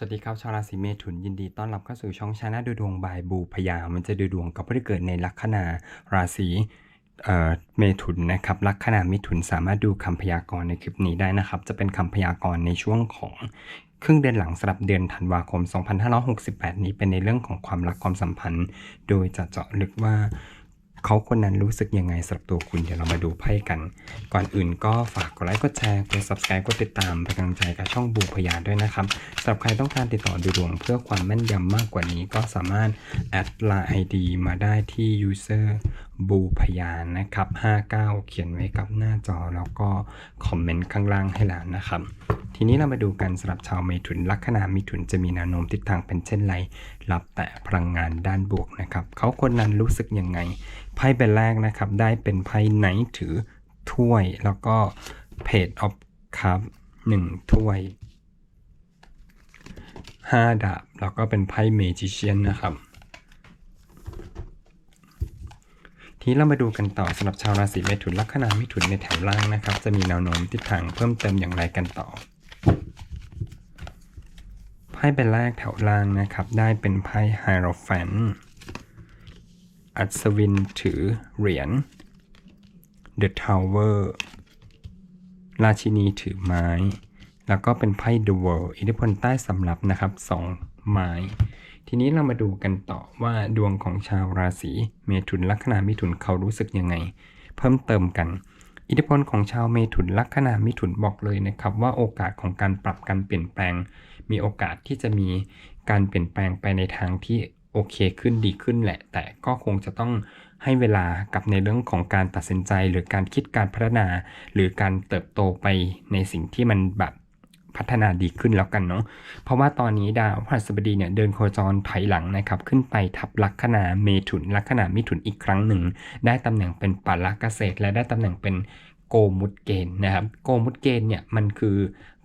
สวัสดีครับชาวราศีเมถุนยินดีต้อนรับเข้าสู่ช่องชาแนลดูดวงบายบูพยา มันจะดูดวงกับผู้ที่เกิดในลัคนาราศีเอ่อเมถุนนะครับลัคนามิถุนสามารถดูคำพยากรณ์ในคลิปนี้ได้นะครับ จะเป็นคำพยากรณ์ในช่วงของครึ่งเดือนหลังสำหรับเดือนธันวาคม 2568 นี้เป็นในเรื่องของความรักความสัมพันธ์ โดยจะเจาะลึกว่า เขาคนนั้นรู้สึกยังไงสำหรับตัวคุณ เดี๋ยวเรามาดูไพ่กัน ก่อนอื่นก็ฝากกดไลค์ กดแชร์ กด subscribe กดติดตามเป็นกำลังใจกับช่องบูพยาด้วยนะครับสำหรับใครต้องการติดต่อดูดวงเพื่อความแม่นยำมากกว่านี้ก็สามารถแอดไลน์ ID มาได้ที่ user บูพยานะครับ 59 เขียนไว้กับหน้าจอแล้วก็คอมเมนต์ข้างล่างให้แล้วนะครับ ทีนี้เรามาดูกันสำหรับชาวเมถุนลัคนามิถุนจะมีแนวโน้มทิศทางเป็นเช่นไรรับแต่พลังงานด้านบวกนะครับเขาคนนั้นรู้สึกยังไงไพ่ใบแรกนะครับได้เป็นไพ่ไหนถือถ้วยแล้วก็เพจออฟคัพหนึ่งถ้วยห้าดาบแล้วก็เป็นไพ่เมจิเชียนนะครับทีนี้เรามาดูกันต่อสำหรับชาวราศีเมถุนลัคนามิถุนในแถวล่างนะครับ จะมีแนวโน้มทิศทางเพิ่มเติมอย่างไรกันต่อ ไพ่ใบแรกแถวล่างนะครับ ได้เป็นไพ่ไฮโรแฟนอัศวินถือเหรียญ The Tower ราชินีถือไม้ แล้วก็เป็นไพ่ The World อิทธิพลใต้สำรับนะครับสองไม้ ทีนี้เรามาดูกันต่อว่าดวงของชาวราศีเมถุนลัคนามิถุนเขารู้สึกยังไง เพิ่มเติมกัน อิทธิพลของชาวเมถุนลัคนามิถุนบอกเลยนะครับ ว่าโอกาสของการปรับการเปลี่ยนแปลง มีโอกาสที่จะมีการเปลี่ยนแปลงไปในทางที่โอเคขึ้นดีขึ้นแหละ แต่ก็คงจะต้องให้เวลากับในเรื่องของการตัดสินใจ หรือการคิดการพัฒนา หรือการเติบโตไปในสิ่งที่มันแบบพัฒนาดีขึ้นแล้วกันเนาะ เพราะว่าตอนนี้ดาวพฤหัสบดีเนี่ยเดินโคจรถอยหลังนะครับ ขึ้นไปทับลัคนาเมถุนลัคนามิถุนอีกครั้งหนึ่ง ได้ตำแหน่งเป็นปาลเกษตร และได้ตำแหน่งเป็นโกมุตเกณฑ์นะครับ โกมุตเกณฑ์เนี่ยมันคือ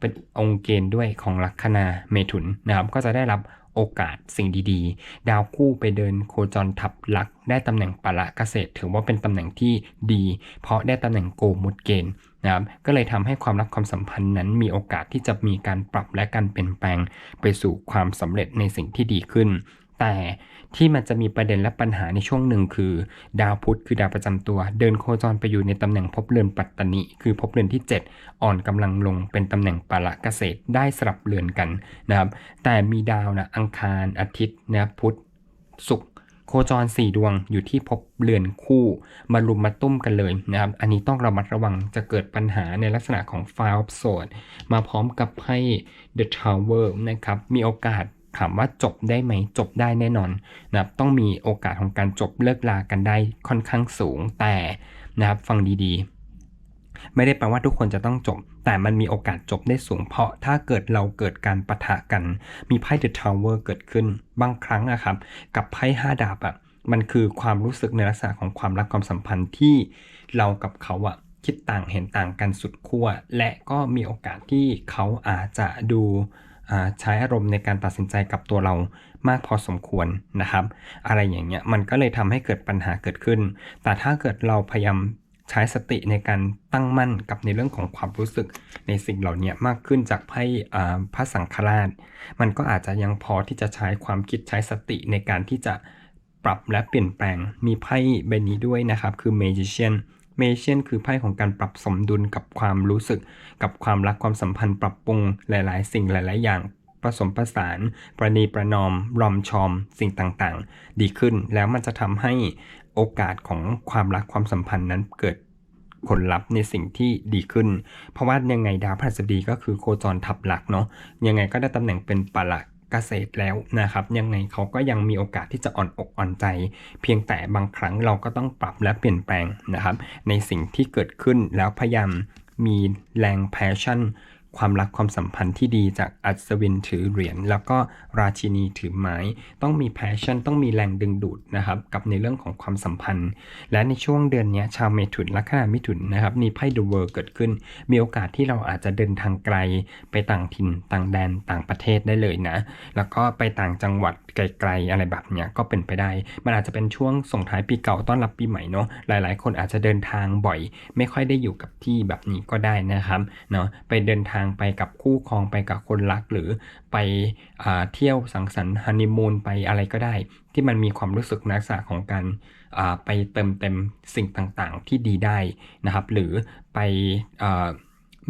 เป็นองค์เกณฑ์ด้วยของลัคนาเมถุนนะครับ ก็จะได้รับโอกาสสิ่งดีๆ ดาวคู่ไปเดินโคจรทับลัก ได้ตำแหน่งปะละเกษตร ถือว่าเป็นตำแหน่งที่ดี เพราะได้ตำแหน่งโกมุดเกณฑ์นะครับก็เลยทำให้ความรักความสัมพันธ์นั้นมีโอกาสที่จะมีการปรับและการเปลี่ยนแปลงไปสู่ความสำเร็จในสิ่งที่ดีขึ้น แต่ที่มันจะมีประเด็นและปัญหาในช่วงหนึ่งคือ ดาวพุธคือดาวประจำตัว เดินโคจรไปอยู่ในตำแหน่งภพเรือนปัตตนิคือภพเรือนที่ 7 อ่อนกำลังลงเป็นตำแหน่งปาละเกษตรได้สลับเรือนกันนะครับ แต่มีดาวนะอังคารอาทิตย์นะพุธศุกร์โคจร 4 ดวงอยู่ที่ภพเรือนคู่มารุมมาตุ้มกันเลยนะครับ อันนี้ต้องระมัดระวังจะเกิดปัญหาในลักษณะของ File of Sword มาพร้อมกับให้ The Tower นะครับมีโอกาส ถามว่าจบได้ไหมจบได้แน่นอนนะครับต้องมีโอกาสของการจบเลิกลากันได้ค่อนข้างสูงแต่นะครับฟังดีๆ ไม่ได้แปลว่าทุกคนจะต้องจบ แต่มันมีโอกาสจบได้สูง เพราะถ้าเกิดเราเกิดการปะทะกัน มีไพ่ The Tower เกิดขึ้นบางครั้งอะครับ กับไพ่ห้าดาบอะมันคือความรู้สึกในลักษณะของความรักความสัมพันธ์ที่เรากับเขาอะคิดต่างเห็นต่างกันสุดขั้วและก็มีโอกาสที่เขาอาจจะดู ใช้อารมณ์ในการตัดสินใจกับตัวเรามากพอสมควรนะครับ อะไรอย่างเงี้ยมันก็เลยทำให้เกิดปัญหาเกิดขึ้น แต่ถ้าเกิดเราพยายามใช้สติในการตั้งมั่นกับในเรื่องของความรู้สึกในสิ่งเหล่านี้มากขึ้นจากไพ่อ่าพระสังฆราช มันก็อาจจะยังพอที่จะใช้ความคิดใช้สติในการที่จะปรับและเปลี่ยนแปลงมีไพ่ใบนี้ด้วยนะครับ คือ Magician Magician คือไพ่ของการปรับสมดุลกับความรู้สึก กับความรักความสัมพันธ์ปรับปรุงหลาย ๆ สิ่งหลาย ๆ อย่างผสมผสาน ประนีประนอม รอมชอม สิ่งต่างๆ ดีขึ้นแล้วมันจะทำให้โอกาสของความรักความสัมพันธ์นั้นเกิดผลลัพธ์ในสิ่งที่ดีขึ้น เพราะว่ายังไงดาวพฤหัสบดีก็คือโคจรทับหลักเนาะยังไงก็ได้ตำแหน่งเป็นปลัก เกษตรแล้วนะครับยังไงเขาก็ยังมีโอกาสที่จะอ่อนอกอ่อนใจ เพียงแต่บางครั้งเราก็ต้องปรับและเปลี่ยนแปลงนะครับ ในสิ่งที่เกิดขึ้นแล้วพยายามมีแรงแพชชั่น ความรักความสัมพันธ์ที่ดีจากอัศวินถือเหรียญแล้วก็ราชินีถือไม้ ต้องมีแพชชั่น ต้องมีแรงดึงดูดนะครับกับในเรื่องของความสัมพันธ์ และในช่วงเดือนนี้ชาวเมถุนลัคนามิถุนนะครับมีไพ่ดูเวอร์เกิดขึ้น มีโอกาสที่เราอาจจะเดินทางไกล ไปต่างถิ่นต่างแดนต่างประเทศได้เลยนะ แล้วก็ไปต่างจังหวัดไกลๆอะไรแบบเนี้ยก็เป็นไปได้ มันอาจจะเป็นช่วงส่งท้ายปีเก่าต้อนรับปีใหม่เนาะหลายๆ คนอาจจะเดินทางบ่อย ไม่ค่อยได้อยู่กับที่แบบนี้ก็ได้นะครับเนาะไปเดินทางางไปกับคู่ครองไปกับคนรักหรือไปอเที่ยวสังสรรค์ฮันนีมูนไปอะไรก็ได้ ที่มันมีความรู้สึกลักษณะของการไปเติมเต็มสิ่งต่างๆ ที่ดีได้นะครับ หรือไปอ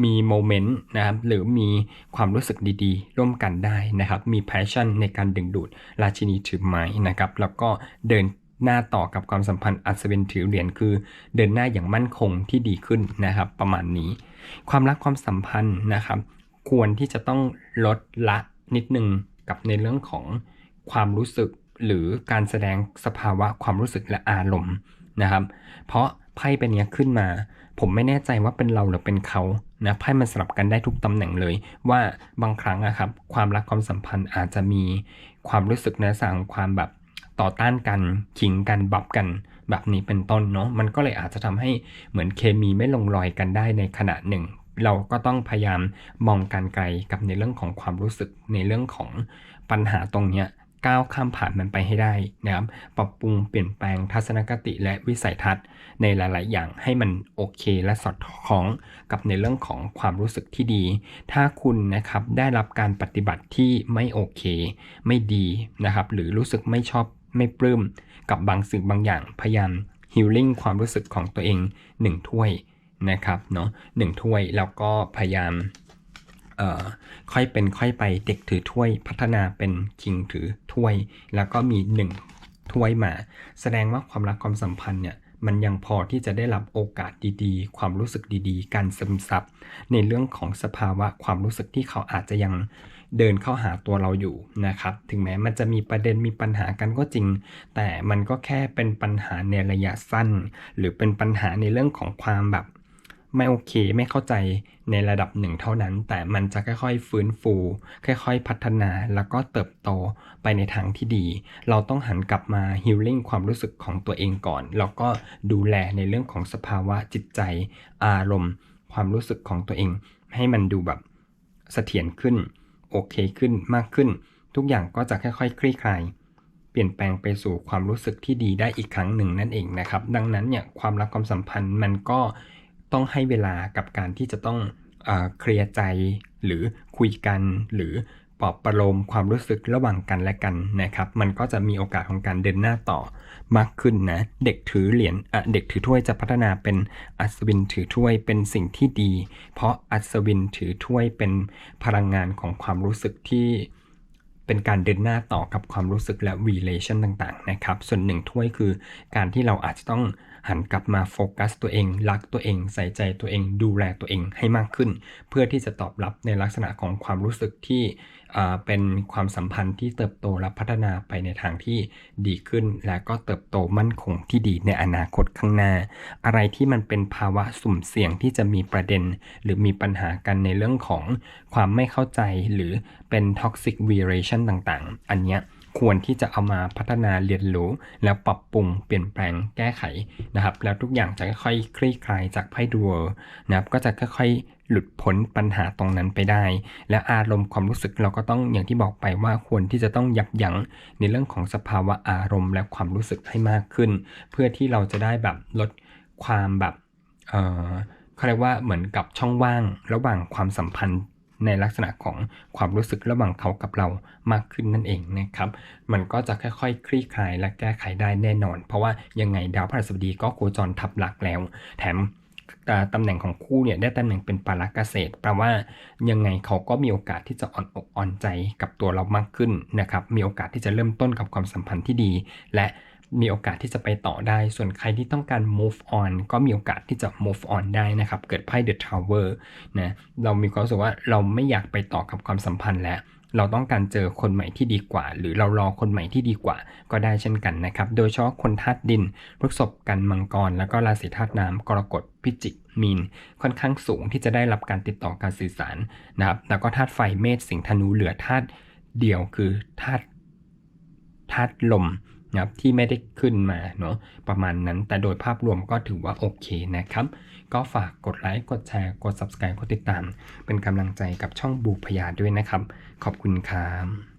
มีโมเมนต์นะครับหรือมีความรู้สึกดีๆ ร่วมกันได้นะครับ มี passion ในการดึงดูดราชินีถือไม้นะครับ แล้วก็เดินหน้าต่อกับความสัมพันธ์อัศวินถือเหรียญคือ เดินหน้าอย่างมั่นคงที่ดีขึ้นนะครับ ประมาณนี้ ความรักความสัมพันธ์นะครับ ควรที่จะต้องลดละนิดนึงกับในเรื่องของความรู้สึกหรือการแสดงสภาวะความรู้สึกและอารมณ์นะครับ เพราะไพ่เป็นเนี้ยขึ้นมา ผมไม่แน่ใจว่าเป็นเราหรือเป็นเขานะไพ่มันสลับกันได้ทุกตำแหน่งเลย ว่าบางครั้งอะครับ ความรักความสัมพันธ์อาจจะมีความรู้สึกในลักษณะของความแบบ ต่อต้านกันขิงกันบับกัน แบบนี้เป็นต้นเนาะมันก็เลยอาจจะทำให้เหมือนเคมีไม่ลงรอยกันได้ในขณะหนึ่ง เราก็ต้องพยายามมองการไกลกับในเรื่องของความรู้สึกในเรื่องของปัญหาตรงเนี้ยก้าวข้ามผ่านมันไปให้ได้นะครับ ปรับปรุงเปลี่ยนแปลงทัศนคติและวิสัยทัศน์ในหลาย ๆ อย่างให้มันโอเคและสอดคล้องกับในเรื่องของความรู้สึกที่ดี ถ้าคุณนะครับได้รับการปฏิบัติที่ไม่โอเค ไม่ดีนะครับ หรือรู้สึกไม่ชอบ ไม่ปลื้มกับบางสิ่งบางอย่างพยายามฮิลลิ่งความรู้สึกของตัวเอง 1 ถ้วยนะครับเนาะหนึ่งถ้วยแล้วก็พยายามค่อยเป็นค่อยไปเด็กถือถ้วยพัฒนาเป็นคิงถือถ้วย แล้วก็มี 1 ถ้วยมา แสดงว่าความรักความสัมพันธ์เนี่ยมันยังพอที่จะได้รับโอกาสดีๆ ความรู้สึกดีๆ การซึมซับในเรื่องของสภาวะความรู้สึกที่เขาอาจจะยัง เดินเข้าหาตัวเราอยู่นะครับ ถึงแม้มันจะมีประเด็นมีปัญหากันก็จริง แต่มันก็แค่เป็นปัญหาในระยะสั้น หรือเป็นปัญหาในเรื่องของความแบบไม่โอเคไม่เข้าใจในระดับหนึ่งเท่านั้น แต่มันจะค่อยๆฟื้นฟู ค่อยๆพัฒนาแล้วก็เติบโตไปในทางที่ดี เราต้องหันกลับมาฮิลลิ่งความรู้สึกของตัวเองก่อน แล้วก็ดูแลในเรื่องของสภาวะจิตใจ อารมณ์ ความรู้สึกของตัวเอง ให้มันดูแบบเสถียรขึ้น โอเคขึ้นมากขึ้น ทุกอย่างก็จะค่อยๆ คลี่คลาย เปลี่ยนแปลงไปสู่ความรู้สึกที่ดีได้อีกครั้งหนึ่งนั่นเองนะครับ ดังนั้นเนี่ยความรักความสัมพันธ์มันก็ต้องให้เวลากับการที่จะต้องเอเคลียร์ใจหรือคุยกันหรือ ปลอบประโลมความรู้สึกระหว่างกันและกันนะครับ มันก็จะมีโอกาสของการเดินหน้าต่อมากขึ้นนะ เด็กถือเหรียญเด็กถือถ้วยจะพัฒนาเป็นอัศวินถือถ้วยเป็นสิ่งที่ดี เพราะอัศวินถือถ้วยเป็นพลังงานของความรู้สึกที่เป็นการเดินหน้าต่อกับความรู้สึกและ relation ต่างๆนะครับ ส่วนหนึ่งถ้วยคือการที่เราอาจจะต้อง หันกลับมาโฟกัสตัวเอง รักตัวเอง ใส่ใจตัวเอง ดูแลตัวเองให้มากขึ้น เพื่อที่จะตอบรับในลักษณะของความรู้สึกที่เป็นความสัมพันธ์ที่เติบโตและพัฒนาไปในทางที่ดีขึ้น และก็เติบโตมั่นคงที่ดีในอนาคตข้างหน้า อะไรที่มันเป็นภาวะสุ่มเสี่ยงที่จะมีประเด็น หรือมีปัญหากันในเรื่องของความไม่เข้าใจหรือเป็น toxic relation ต่างๆ อันเนี้ย ควรที่จะเอามาพัฒนาเรียนรู้ แล้วปรับปรุงเปลี่ยนแปลงแก้ไขนะครับ แล้วทุกอย่างจะค่อยๆคลี่คลายจากไพ่ดูเวร์นะครับก็จะค่อยๆหลุดพ้นปัญหาตรงนั้นไปได้ และอารมณ์ความรู้สึกเราก็ต้องอย่างที่บอกไปว่าควรที่จะต้องยับยั้งในเรื่องของสภาวะอารมณ์ และความรู้สึกให้มากขึ้น เพื่อที่เราจะได้แบบลดความแบบเออเขาเรียกว่าเหมือนกับช่องว่างระหว่างความสัมพันธ์ ในลักษณะของความรู้สึกระหว่างเขากับเรามากขึ้นนั่นเองนะครับ มันก็จะค่อยๆคลี่คลายและแก้ไขได้แน่นอน เพราะว่ายังไงดาวพฤหัสบดีก็โคจรทับหลักแล้ว แถมตำแหน่งของคู่เนี่ยได้ตำแหน่งเป็นปาลักเกษตรแปลว่ายังไงเขาก็มีโอกาสที่จะอ่อนอกอ่อนใจกับตัวเรามากขึ้นนะครับ มีโอกาสที่จะเริ่มต้นกับความสัมพันธ์ที่ดี และ มีโอกาสที่จะไปต่อได้ ส่วนใครที่ต้องการ move on ก็มีโอกาสที่จะ move on ได้นะครับ เกิดไพ่ the tower นะ เรามีความรู้สึกว่าเราไม่อยากไปต่อกับความสัมพันธ์แล้ว เราต้องการเจอคนใหม่ที่ดีกว่า หรือเรารอคนใหม่ที่ดีกว่า ก็ได้เช่นกันนะครับ โดยเฉพาะคนธาตุดินพฤษภกันมังกร แล้วก็ราศีธาตุน้ำกรกฎพิจิกมีนค่อนข้างสูงที่จะได้รับการติดต่อการสื่อสารนะครับ แล้วก็ธาตุไฟเมษสิงห์ธนูเหลือธาตุเดียวคือธาตุธาตุลม นะครับที่ไม่ได้ขึ้นมาเนาะประมาณนั้นแต่โดยภาพรวมก็ถือว่าโอเคนะครับ ก็ฝากกดไลค์กดแชร์กด subscribe กดติดตาม เป็นกำลังใจกับช่องบูพยาด้วยนะครับ ขอบคุณครับ